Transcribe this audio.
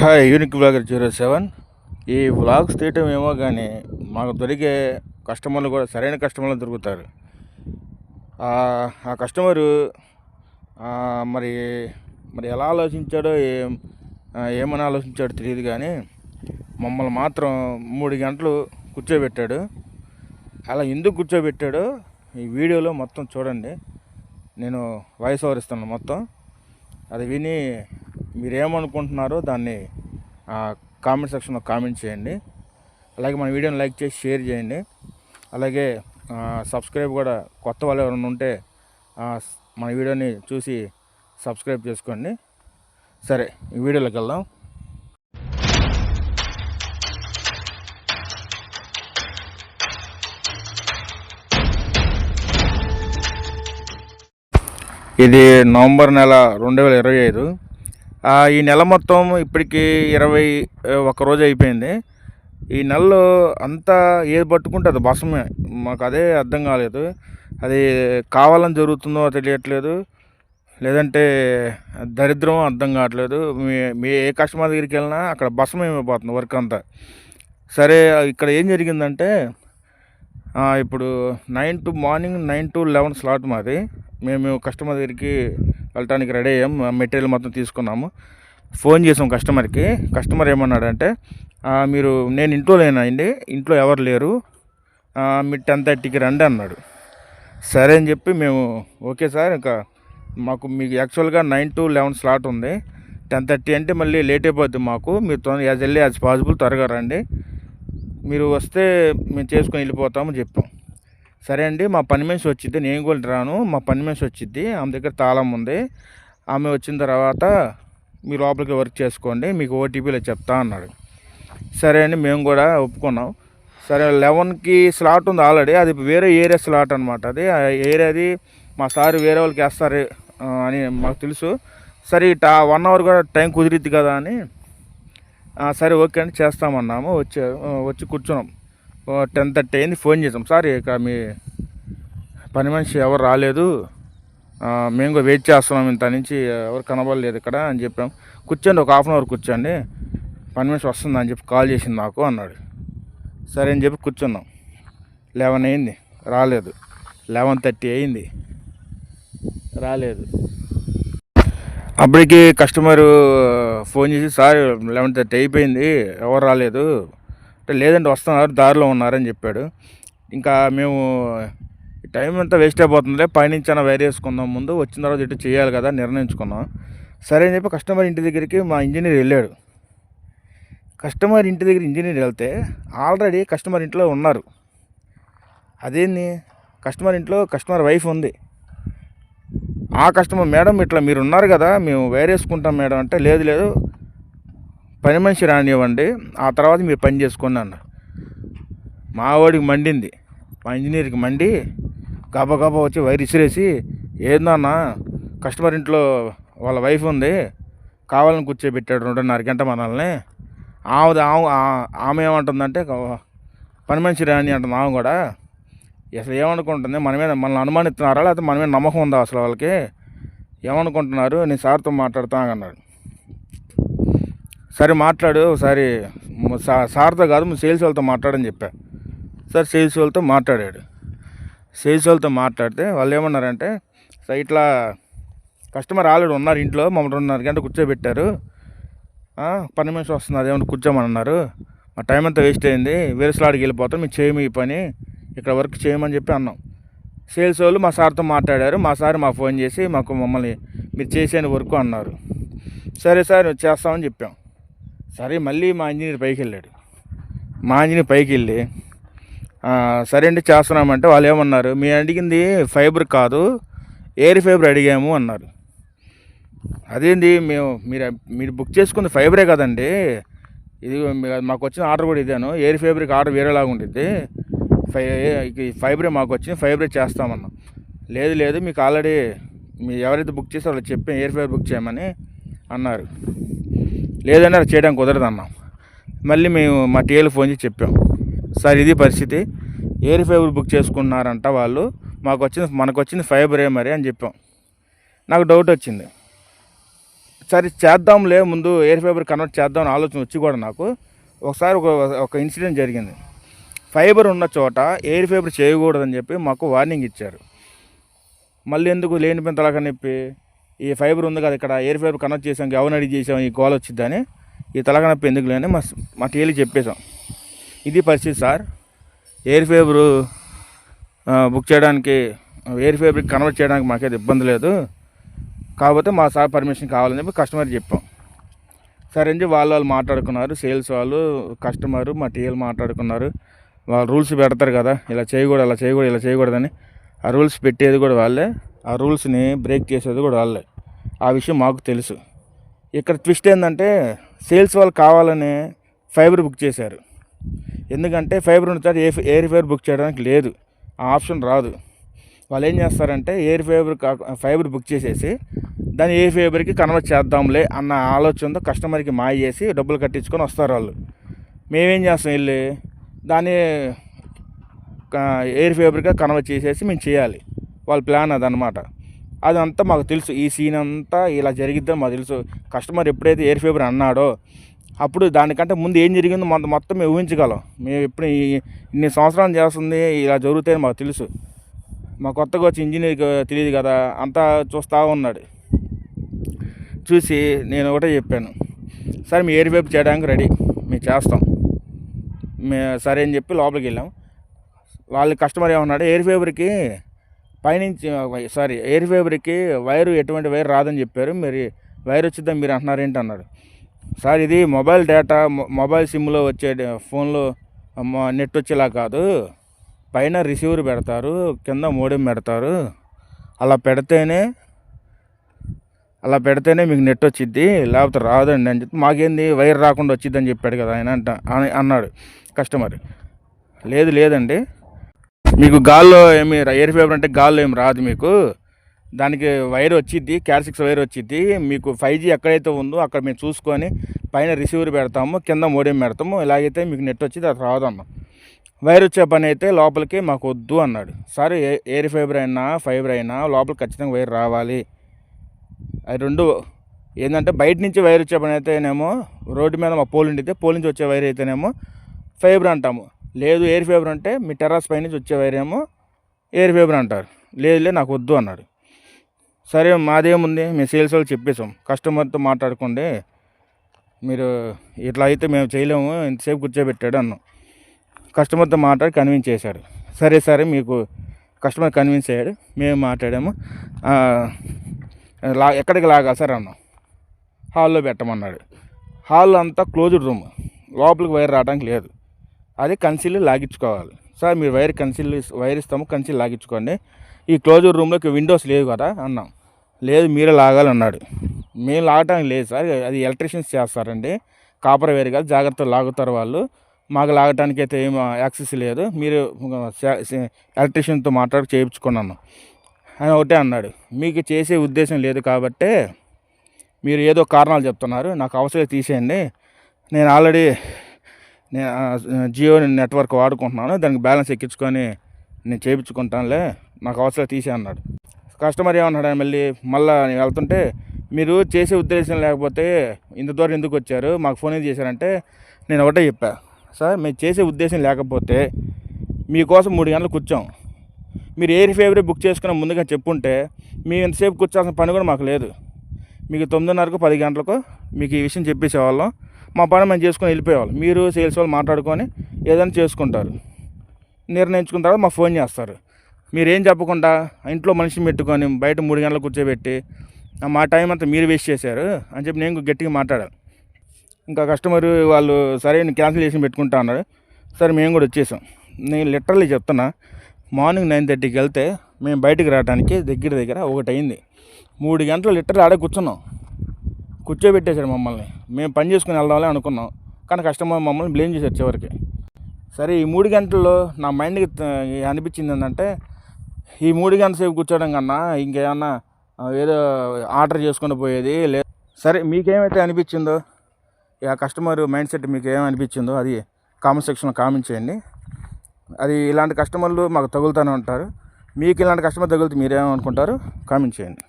Hi unique blogger zero seven ఈ vlogs తీయటం ఏమో కానీ మాకు దొరికే కస్టమర్లు కూడా సరైన కస్టమర్లు దొరుకుతారు. ఆ కస్టమరు మరి మరి ఎలా ఆలోచించాడో ఏం ఏమని ఆలోచించాడో తెలియదు కానీ మమ్మల్ని మాత్రం మూడు గంటలు కూర్చోబెట్టాడు. అలా ఎందుకు కూర్చోబెట్టాడో ఈ వీడియోలో మొత్తం చూడండి. నేను వాయిస్ ఓవర్ ఇస్తాను మొత్తం. అది విని మీరేమనుకుంటున్నారో దాన్ని కామెంట్ సెక్షన్లో కామెంట్ చేయండి. అలాగే మన వీడియోని లైక్ చేసి షేర్ చేయండి. అలాగే సబ్స్క్రైబ్ కూడా కొత్త వాళ్ళు ఎవరైనా ఉంటే మన వీడియోని చూసి సబ్స్క్రైబ్ చేసుకోండి. సరే ఈ వీడియోలోకి వెళ్దాం. ఇది నవంబర్ నెల రెండు వేల ఇరవై ఐదు. ఈ నెల మొత్తం ఇప్పటికి ఇరవై ఒక రోజు అయిపోయింది. ఈ నెలలో అంతా ఏది పట్టుకుంటే అది బసమే మాకు అదే అర్థం కాలేదు. అది కావాలని జరుగుతుందో తెలియట్లేదు. లేదంటే దరిద్రం అర్థం కావట్లేదు. మీ మీ ఏ కస్టమర్ దగ్గరికి వెళ్ళినా అక్కడ బసం ఏమైపోతుంది వర్క్ అంతా. సరే ఇక్కడ ఏం జరిగిందంటే ఇప్పుడు nine to morning nine to eleven slot మాది. మేము కస్టమర్ దగ్గరికి వెళ్ళటానికి రెడీ అయ్యాం. మెటీరియల్ మొత్తం తీసుకున్నాము. ఫోన్ చేసాం కస్టమర్కి. కస్టమర్ ఏమన్నాడంటే మీరు నేను ఇంట్లో లేనండి. ఇంట్లో ఎవరు లేరు. మీరు టెన్ థర్టీకి రండి అన్నాడు. సరే అని చెప్పి మేము ఓకే సార్ ఇంకా మాకు మీకు యాక్చువల్గా నైన్ టు లెవెన్ స్లాట్ ఉంది. టెన్ థర్టీ అంటే మళ్ళీ లేట్ అయిపోద్ది మాకు. మీరు తొందర యాజ్ ఎల్లీ యాజ్ పాసిబుల్ త్వరగా రండి. మీరు వస్తే మేము చేసుకొని వెళ్ళిపోతాము చెప్పాం. సరే అండి మా పని మనిషి వచ్చింది నేను కూడా రాను. మా పని మనిషి వచ్చింది ఆమె దగ్గర తాళం ఉంది. ఆమె వచ్చిన తర్వాత మీ లోపలికి వర్క్ చేసుకోండి మీకు ఓటీపీలో చెప్తా అన్నాడు. సరే అండి మేము కూడా ఒప్పుకున్నాం. సరే లెవెన్కి స్లాట్ ఉంది ఆల్రెడీ అది వేరే ఏరియా స్లాట్ అనమాట అది. ఆ ఏరియాది మా సార్ వేరే వాళ్ళకి వేస్తారు అని మాకు తెలుసు. సరే టా వన్ అవర్ కూడా టైం కుదిరిద్ది కదా అని సరే ఓకే అండి చేస్తామన్నాము. వచ్చి వచ్చి కూర్చున్నాం. టెన్ థర్టీ అయింది ఫోన్ చేసాం సార్ ఇక మీ పని మనిషి ఎవరు రాలేదు. మేము కూడా వెయిట్ చేస్తున్నాం ఇంత నుంచి ఎవరు కనబడలేదు ఇక్కడ అని చెప్పాం. కూర్చోండి ఒక హాఫ్ అన్ అవర్ కూర్చోండి. పని మనిషి వస్తుంది అని చెప్పి కాల్ చేసింది నాకు అన్నాడు. సరే అని చెప్పి కూర్చున్నాం. లెవెన్ అయింది. రాలేదు. లెవెన్ థర్టీ అయింది. రాలేదు. అప్పటికి కస్టమరు ఫోన్ చేసి సార్ లెవెన్ థర్టీ అయిపోయింది. ఎవరు రాలేదు. అంటే లేదంటే వస్తున్నారు దారిలో ఉన్నారని చెప్పాడు. ఇంకా మేము ఈ టైం అంతా వేస్ట్ అయిపోతుందిలే పైనుంచి అయినా వైర్ వేసుకుందాం ముందు వచ్చిన తర్వాత ఇటు చేయాలి కదా నిర్ణయించుకున్నాం. సరే అని చెప్పి కస్టమర్ ఇంటి దగ్గరికి మా ఇంజనీర్ వెళ్ళాడు. కస్టమర్ ఇంటి దగ్గర ఇంజనీర్ వెళ్తే ఆల్రెడీ కస్టమర్ ఇంట్లో ఉన్నారు. అదేంది? కస్టమర్ ఇంట్లో కస్టమర్ వైఫ్ ఉంది. ఆ కస్టమర్ మేడం ఇట్లా మీరు ఉన్నారు కదా మేము వేరేసుకుంటాం మేడం అంటే లేదు లేదు పని మనిషి రానివ్వండి ఆ తర్వాత మీరు పని చేసుకోండి మావాడికి మండింది మా ఇంజనీర్కి మండి గబా గబా వచ్చి వైర్ ఇసిరేసి ఏందన్నా కస్టమర్ ఇంట్లో వాళ్ళ వైఫ్ ఉంది కావాలని కూర్చోబెట్టాడు రెండున్నర గంట మనల్ని. ఆమె ఆమె ఆ- ఆమె ఏమంటుందంటే పని మనిషి రాని అంటుంది ఆమె కూడా. అసలు ఏమనుకుంటుంది మన మీద మనల్ని అనుమానిస్తున్నారా లేకపోతే మన మీద నమ్మకం ఉందా అసలు వాళ్ళకి? ఏమనుకుంటున్నారు నేను సార్తో మాట్లాడుతా అన్నాడు. సరే మాట్లాడు ఒకసారి సార్తో కాదు మేము సేల్స్ వాళ్ళతో మాట్లాడని చెప్పా. సార్ సేల్స్ వాళ్ళతో మాట్లాడాడు. సేల్స్ వాళ్ళతో మాట్లాడితే వాళ్ళు ఏమన్నారంటే "సార్ ఇట్లా కస్టమర్ ఆల్రెడీ ఉన్నారు ఇంట్లో మమ్మల్ని రెండున్నర గంట కూర్చోబెట్టారు. పని మనిషి వస్తున్నారు ఏమన్నా కూర్చోమని అన్నారు మా టైం అంతా వేస్ట్ అయింది వేరే స్లాడ్కి వెళ్ళిపోతాం మీరు చేయము ఈ పని ఇక్కడ వర్క్ చేయమని చెప్పి అన్నాం. సేల్స్ వాళ్ళు మా సార్తో మాట్లాడారు మా సార్ మాకు ఫోన్ చేసి మాకు మమ్మల్ని మీరు చేసేని వర్క్ అన్నారు. సరే సార్ చేస్తామని చెప్పాం. సరే మళ్ళీ మా ఇంజనీర్ పైకి వెళ్ళాడు మా ఇంజనీర్ పైకి వెళ్ళి సరే అండి చేస్తున్నామంటే వాళ్ళు ఏమన్నారు? మేము అడిగింది ఫైబర్ కాదు ఎయిర్ ఫైబర్ అడిగాము అన్నారు. అదేంది మేము మీరు మీరు బుక్ చేసుకుంది ఫైబరే కదండి. ఇది మాకు వచ్చిన ఆర్డర్ కూడా ఇదేను. ఎయిర్ ఫైబర్కి ఆర్డర్ వేరేలాగా ఉండిద్ది. ఫై ఫైబరే మాకు వచ్చింది ఫైబరే చేస్తామన్నాం. లేదు లేదు మీకు ఆల్రెడీ మీరు ఎవరైతే బుక్ చేస్తారో వాళ్ళు చెప్పాం ఎయిర్ ఫైబర్ బుక్ చేయమని అన్నారు. లేదంటే అది కుదరదు అన్నాం మళ్ళీ మేము మా టీఏలు ఫోన్ చేసి చెప్పాం. సార్ ఇది పరిస్థితి. ఎయిర్ ఫైబర్ బుక్ చేసుకున్నారంట వాళ్ళు. మాకు వచ్చింది మనకు వచ్చింది ఫైబరే మరి అని చెప్పాం. నాకు డౌట్ వచ్చింది. సరే చేద్దాంలే. ముందు ఎయిర్ ఫైబర్ కన్వర్ట్ చేద్దాం ఆలోచన వచ్చి కూడా నాకు ఒకసారి ఒక ఒక ఇన్సిడెంట్ జరిగింది. ఫైబర్ ఉన్న చోట ఎయిర్ ఫైబర్ చేయకూడదని చెప్పి మాకు వార్నింగ్ ఇచ్చారు. మళ్ళీ ఎందుకు లేనిపోయిన పెంతలాగా ఈ ఫైబర్ ఉంది కదా ఇక్కడ ఎయిర్ ఫైబర్ కనెక్ట్ చేసాం గవన్ అడిగి చేసాం ఈ గోల్ వచ్చిద్దని ఈ తలకనొప్పి ఎందుకు లేని మా మా టీఎల్కి చెప్పేశాం. ఇది పరిస్థితి సార్. ఎయిర్ ఫైబరు బుక్ చేయడానికి ఎయిర్ ఫైబర్కి కన్వర్ట్ చేయడానికి మాకేది ఇబ్బంది లేదు. కాకపోతే మా సార్ పర్మిషన్ కావాలని చెప్పి కస్టమర్ చెప్పాం. సరే అండి వాళ్ళు వాళ్ళు మాట్లాడుకున్నారు. సేల్స్ వాళ్ళు కస్టమర్ మా టీఎల్ మాట్లాడుకున్నారు. వాళ్ళు రూల్స్ పెడతారు కదా ఇలా చేయకూడదు అలా చేయకూడదు ఇలా చేయకూడదని. ఆ రూల్స్ పెట్టేది కూడా వాళ్ళే. ఆ రూల్స్ని బ్రేక్ చేసేది కూడా వాళ్ళే. ఆ విషయం మాకు తెలుసు. ఇక్కడ ట్విస్ట్ ఏంటంటే సేల్స్ వాళ్ళు కావాలని ఫైబర్ బుక్ చేశారు. ఎందుకంటే ఫైబర్ ఉన్న ఏ ఎయిర్ ఫైబర్ బుక్ చేయడానికి లేదు. ఆ ఆప్షన్ రాదు. వాళ్ళు ఏం చేస్తారంటే ఎయిర్ ఫైబర్ కా- ఫైబర్ బుక్ చేసేసి దాన్ని ఏ ఫైబర్కి కన్వర్ట్ చేద్దాంలే అన్న ఆలోచనతో కస్టమర్కి మాయ చేసి డబ్బులు కట్టించుకొని వస్తారు వాళ్ళు. మేమేం చేస్తాం వెళ్ళి? దాన్ని ఎయిర్ ఫైబర్గా కన్వర్ట్ చేసేసి మేము చేయాలి. వాళ్ళ ప్లాన్ అదనమాట అదంతా మాకు తెలుసు. ఈ సీన్ అంతా ఇలా జరిగిద్దని మాకు తెలుసు. కస్టమర్ ఎప్పుడైతే ఎయిర్ ఫైబర్ అన్నాడో అప్పుడు దానికంటే ముందు ఏం జరిగిందో మొత్తం మొత్తం మేము ఊహించగలం. మేము ఎప్పుడు ఈ- ఇన్ని సంవత్సరాలు చేస్తుంది ఇలా జరుగుతాయని మాకు తెలుసు. మా కొత్తగా వచ్చి ఇంజనీర్కి తెలియదు కదా అంతా చూస్తూ ఉన్నాడు. చూసి నేను ఒకటే చెప్పాను. సరే మీ ఎయిర్ ఫైబర్ చేయడానికి రెడీ మేము చేస్తాం. మే సరే అని చెప్పి లోపలికి వెళ్ళాం. వాళ్ళ కస్టమర్ ఏమన్నాడు ఎయిర్ ఫేవర్కి పైనుంచి సారీ ఎయిర్ ఫైబర్కి వైరు ఎటువంటి వైర్ రాదని చెప్పారు. మరి వైర్ వచ్చిద్దని మీరు అంటున్నారు ఏంటి అన్నాడు సార్ ఇది మొబైల్ డేటా మొబైల్ సిమ్లో వచ్చే ఫోన్లో నెట్ వచ్చేలా కాదు. పైన రిసీవర్ పెడతారు కింద మోడెం పెడతారు. అలా పెడితేనే అలా పెడితేనే మీకు నెట్ వచ్చిద్ది లేకపోతే రాదండి అని చెప్పి మాకేంది వైర్ రాకుండా వచ్చిద్దని చెప్పాడు కదా ఆయన అంట అని అన్నాడు కస్టమర్. లేదు లేదండి. మీకు గాల్లో ఏమి ఎయిర్ ఫైబర్ అంటే గాల్లో ఏమి రాదు మీకు. దానికి వైర్ వచ్చిద్ది క్యాట్ సిక్స్ వైర్ వచ్చిద్ది. మీకు ఫైవ్ జీ ఎక్కడైతే ఉందో అక్కడ మేము చూసుకొని పైన రిసీవర్ పెడతాము కింద మోడేం పెడతాము. ఇలాగైతే మీకు నెట్ వచ్చింది అది రాదు అన్నాం. వైర్ వచ్చే పని అయితే లోపలికి మాకు వద్దు అన్నాడు. సార్ ఏ- ఎయిర్ ఫైబర్ అయినా ఫైబర్ అయినా లోపల ఖచ్చితంగా వైర్ రావాలి. అది రెండు ఏంటంటే బయట నుంచి వైర్ వచ్చే పని అయితేనేమో రోడ్డు మీద మా పోల్ ఉండితే పోల్ నుంచి వచ్చే వైర్ అయితేనేమో ఫైబర్ అంటాము. లేదు ఎయిర్ ఫైబర్ అంటే మీ టెర్రస్ పై నుంచి వచ్చే వైర్ ఏమో ఎయిర్ ఫైబర్ అంటారు. లేదు లే నాకు వద్దు అన్నాడు. సరే మాదేముంది? మేము సేల్స్ వాళ్ళు చెప్పేసాం కస్టమర్తో మాట్లాడుకోండి మీరు ఇట్లా అయితే మేము చేయలేము ఇంతసేపు కూర్చోబెట్టాడు అన్నాం. కస్టమర్తో మాట్లాడి కన్విన్స్ చేశాడు. సరే సరే మీకు కస్టమర్ కన్విన్స్ అయ్యాడు. మేము మాట్లాడాము. లా ఎక్కడికి లాగా సార్ అన్నాం. హాల్లో పెట్టమన్నాడు. హాల్ అంతా క్లోజ్డ్ రూమ్ లోపలికి వైర్ రావడానికి లేదు. అది కన్సిల్ లాగించుకోవాలి. సార్ మీరు వైర్ కన్సిల్ వైర్ ఇస్తాము కన్సిల్ లాగించుకోండి. ఈ క్లోజర్ రూమ్లోకి విండోస్ లేవు కదా అన్నాం. లేదు మీరే లాగాలన్నాడు. మేము లాగటానికి లేదు సార్ అది ఎలక్ట్రీషియన్స్ చేస్తారండి. కాపర్ వేరు కాదు జాగ్రత్తగా లాగుతారు వాళ్ళు. మాకు లాగటానికి అయితే ఏం యాక్సెస్ లేదు. మీరు ఎలక్ట్రీషియన్తో మాట్లాడి చేయించుకున్నాను. అని ఒకటే అన్నాడు మీకు చేసే ఉద్దేశం లేదు కాబట్టే మీరు ఏదో కారణాలు చెప్తున్నారు. నాకు అవసరం తీసేయండి. నేను ఆల్రెడీ జియో నెట్వర్క్ వాడుకుంటున్నాను దానికి బ్యాలెన్స్ ఎక్కించుకొని నేను చేయించుకుంటానులే నాకు అవసరం తీసే అన్నాడు. కస్టమర్ ఏమన్నాడు మళ్ళీ మళ్ళీ నేను వెళ్తుంటే మీరు చేసే ఉద్దేశం లేకపోతే ఇంత దూరం ఎందుకు వచ్చారు మాకు ఫోన్ ఏం చేశారంటే నేను ఒకటే చెప్పా సార్ మీరు చేసే ఉద్దేశం లేకపోతే మీకోసం మూడు గంటలు కూర్చోం. మీరు ఎయిర్ ఫేవరీ బుక్ చేసుకున్న ముందుగా చెప్పుంటే మేము ఎంతసేపు కూర్చోాల్సిన పని కూడా మాకు లేదు. మీకు తొమ్మిదిన్నరకు పది గంటలకు మీకు ఈ విషయం చెప్పేసేవాళ్ళం. మా పని మేము చేసుకొని వెళ్ళిపోయేవాళ్ళు. మీరు సేల్స్ వాళ్ళు మాట్లాడుకొని ఏదైనా చేసుకుంటారు. నిర్ణయించుకున్న తర్వాత మాకు ఫోన్ చేస్తారు. మీరేం చెప్పకుండా ఇంట్లో మనిషిని పెట్టుకొని బయట మూడు గంటలు కూర్చోబెట్టి మా టైం అంతా మీరు వేస్ట్ చేశారు అని చెప్పి నేను గట్టిగా మాట్లాడాను. ఇంకా కస్టమర్ వాళ్ళు సరే నేను క్యాన్సిల్ చేసి పెట్టుకుంటా అన్నారు. సరే మేము కూడా వచ్చేసాం. నేను లిటరల్లీ చెప్తున్నా మార్నింగ్ నైన్ థర్టీకి వెళ్తే మేము బయటికి రావడానికి దగ్గర దగ్గర ఒకటి అయింది. మూడు గంటలు లిటరల్ ఆడే కూర్చున్నాం. కూర్చోబెట్టేశారు మమ్మల్ని. మేము పని చేసుకుని వెళ్దామని అనుకున్నాం. కానీ కస్టమర్ మమ్మల్ని బ్లేమ్ చేసి చివరికి సరే ఈ మూడు గంటల్లో నా మైండ్కి అనిపించింది ఏంటంటే ఈ మూడు గంటల సేపు కూర్చోవడం కన్నా ఇంకేమన్నా ఏదో ఆర్డర్ చేసుకుని పోయేది లే సరే మీకేమైతే అనిపించిందో ఆ కస్టమర్ మైండ్ సెట్ మీకు ఏమనిపించిందో అది కామెంట్ సెక్షన్లో కామెంట్ చేయండి. అది ఇలాంటి కస్టమర్లు మాకు తగులుతూనే ఉంటారు. మీకు ఇలాంటి కస్టమర్ తగిలితే మీరేమనుకుంటారు? కామెంట్ చేయండి.